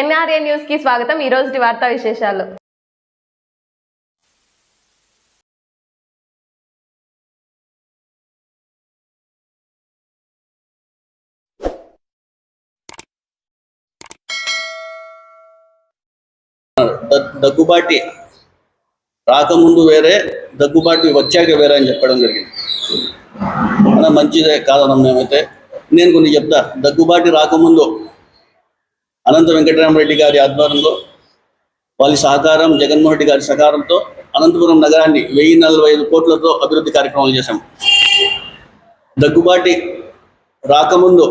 NRA న్యూస్కి స్వాగతం. ఈ రోజు వార్తా విశేషాలు. దగ్గుబాటి రాకముందు వేరే దగ్గుబాటి వచ్చాక వేరే అని చెప్పడం జరిగింది. మన మంచిదే కాదనం మేమైతే నేను కొన్ని చెప్తా. దగ్గుబాటి రాకముందు అనంత వెంకటరామరెడ్డి గారి ఆధ్వర్యంలో వాళ్ళ సహకారం జగన్మోహన్ రెడ్డి గారి సహకారంతో అనంతపురం నగరాన్ని వెయ్యి నలభై ఐదు కోట్లతో అభివృద్ధి కార్యక్రమాలు చేశాం. దగ్గుబాటి రాకముందు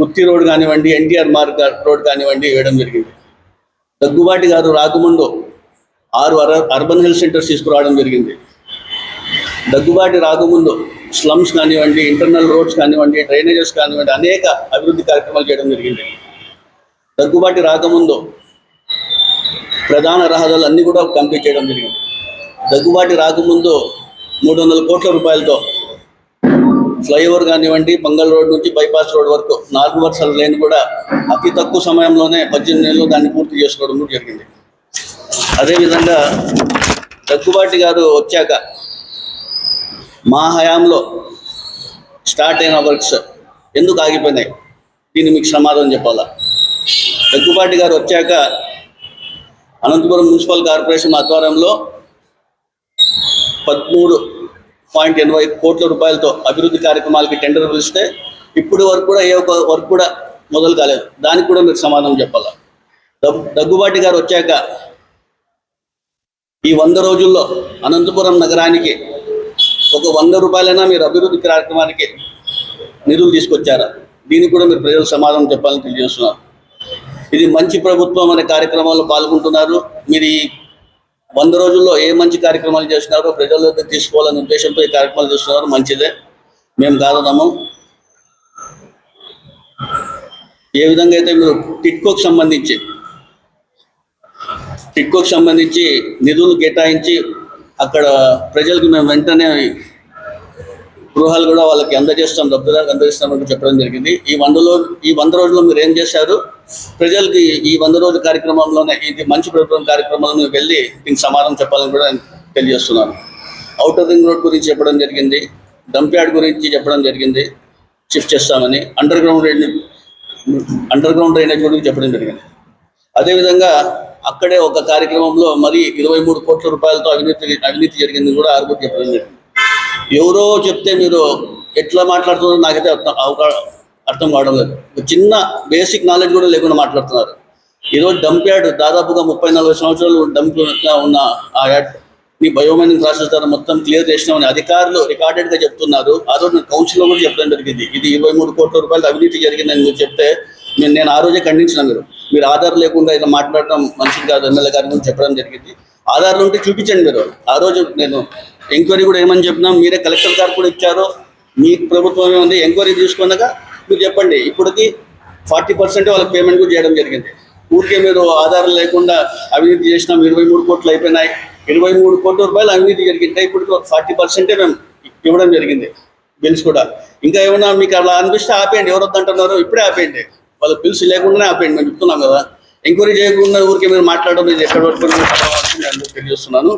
గుత్తి రోడ్ కానివ్వండి ఎన్టీఆర్ మార్గ్ రోడ్ కానివ్వండి వేయడం జరిగింది. దగ్గుబాటి గారు రాకముందు ఆరు అర అర్బన్ హెల్త్ సెంటర్స్ తీసుకురావడం జరిగింది. దగ్గుబాటి రాకముందు స్లమ్స్ కానివ్వండి ఇంటర్నల్ రోడ్స్ కానివ్వండి డ్రైనేజెస్ కానివ్వండి అనేక అభివృద్ధి కార్యక్రమాలు చేయడం జరిగింది. దగ్గుబాటి రాకముందు ప్రధాన రహదారులు అన్నీ కూడా కంప్లీట్ చేయడం జరిగింది. దగ్గుబాటి రాకముందు మూడు వందల కోట్ల రూపాయలతో ఫ్లైఓవర్ కానివ్వండి మంగళ రోడ్ నుంచి బైపాస్ రోడ్ వరకు నాలుగు వర్షాలు లేని కూడా అతి తక్కువ సమయంలోనే పద్దెనిమిది నెలలు దాన్ని పూర్తి చేసుకోవడం కూడా జరిగింది. అదేవిధంగా దగ్గుబాటి గారు వచ్చాక మా హయాంలో స్టార్ట్ అయిన వర్క్స్ ఎందుకు ఆగిపోయినాయి? దీన్ని మీకు సమాధానం చెప్పాలా? దగ్గుబాటి గారు వచ్చాక అనంతపురం మున్సిపల్ కార్పొరేషన్ ఆధ్వర్యంలో పదమూడు పాయింట్ ఎనభై కోట్ల రూపాయలతో అభివృద్ధి కార్యక్రమాలకి టెండర్ పిలిస్తే ఇప్పుడు వరకు కూడా ఏ ఒక్క వర్క్ కూడా మొదలు కాలేదు. దానికి కూడా మీరు సమాధానం చెప్పాలా? దగ్గుబాటి గారు వచ్చాక ఈ వంద రోజుల్లో అనంతపురం నగరానికి ఒక వంద రూపాయలైనా మీరు అభివృద్ధి కార్యక్రమానికి నిధులు తీసుకొచ్చారా? దీనికి కూడా మీరు ప్రజలకు సమాధానం చెప్పాలని తెలియజేస్తున్నారు ఇది మంచి ప్రభుత్వం అనే కార్యక్రమాల్లో పాల్గొంటున్నారు. మీరు ఈ వంద రోజుల్లో ఏ మంచి కార్యక్రమాలు చేస్తున్నారో ప్రజల తీసుకోవాలనే ఉద్దేశంతో ఈ కార్యక్రమాలు చేస్తున్నారు. మంచిదే. మేము కాదన్నాము ఏ విధంగా అయితే మీరు టిట్కోకి సంబంధించి టిట్కోకి సంబంధించి నిధులు కేటాయించి అక్కడ ప్రజలకు మేము వెంటనే గృహాలు కూడా వాళ్ళకి అందజేస్తాం లబ్ధిదారులకు అందజేస్తామని చెప్పడం జరిగింది. ఈ వందలో ఈ వంద రోజుల్లో మీరు ఏం చేశారు? ప్రజలకి ఈ వంద రోజుల కార్యక్రమంలోనే ఇది మంచి ప్రభుత్వం కార్యక్రమంలో వెళ్ళి దీనికి సమాధానం చెప్పాలని కూడా నేను తెలియజేస్తున్నాను. అవుటర్ రింగ్ రోడ్ గురించి చెప్పడం జరిగింది డంప్యార్డ్ గురించి చెప్పడం జరిగింది షిఫ్ట్ చేస్తామని underground drainage underground drainage గురించి చెప్పడం జరిగింది. అదేవిధంగా అక్కడే ఒక కార్యక్రమంలో మరి ఇరవై మూడు కోట్ల రూపాయలతో అవినీతి అవినీతి జరిగింది కూడా ఆరుగురు చెప్పడం జరిగింది. ఎవరో చెప్తే మీరు ఎట్లా మాట్లాడుతున్నారో నాకైతే అర్థం కావడం లేదు. ఒక చిన్న బేసిక్ నాలెడ్జ్ కూడా లేకుండా మాట్లాడుతున్నారు. ఈరోజు డంప్ యాడ్ దాదాపుగా ముప్పై నలభై సంవత్సరాలు డంప్ ఉన్న ఆ యాడ్ మీ బయోమైనింగ్ ప్రాసెస్ ద్వారా మొత్తం క్లియర్ చేసినామని అధికారులు రికార్డెడ్గా చెప్తున్నారు. ఆ రోజు నేను కౌన్సిల్లో కూడా చెప్పడం జరిగింది. ఇది ఇరవై మూడు కోట్ల రూపాయలు అవినీతి జరిగిందని మీరు చెప్తే నేను నేను ఆ రోజే ఖండించిన మీరు. మీరు ఆధార్ లేకుండా ఇలా మాట్లాడటం మంచిది కాదు. ఎమ్మెల్యే గారి గురించి చెప్పడం జరిగింది. ఆధార్లు ఉంటే చూపించండి మీరు. ఆ రోజు నేను ఎంక్వైరీ కూడా ఏమని చెప్పినా మీరే కలెక్టర్ గారు కూడా ఇచ్చారు. మీ ప్రభుత్వం ఏముంది ఎంక్వైరీ తీసుకున్నాక మీరు చెప్పండి ఇప్పటికి ఫార్టీ పర్సెంట్ వాళ్ళకి పేమెంట్ కూడా చేయడం జరిగింది. ఊరికే మీరు ఆధారం లేకుండా అవినీతి చేసినాం ఇరవై మూడు కోట్లు అయిపోయినాయి. ఇరవై మూడు కోట్ల రూపాయలు అవినీతి జరిగింది ఇప్పుడు ఫార్టీ పర్సెంటే మేము ఇవ్వడం జరిగింది బిల్స్ కూడా. ఇంకా ఏమన్నా మీకు అలా అనిపిస్తే ఆపేయండి ఎవరు వద్దంటున్నారో ఇప్పుడే ఆపేయండి. వాళ్ళ బిల్స్ లేకుండానే ఆపేయండి మేము చెప్తున్నాం కదా. ఎంక్వైరీ చేయకుండా ఊరికే మీరు మాట్లాడడం ఇది ఎక్కడ వరకు తెలియజేస్తున్నాను.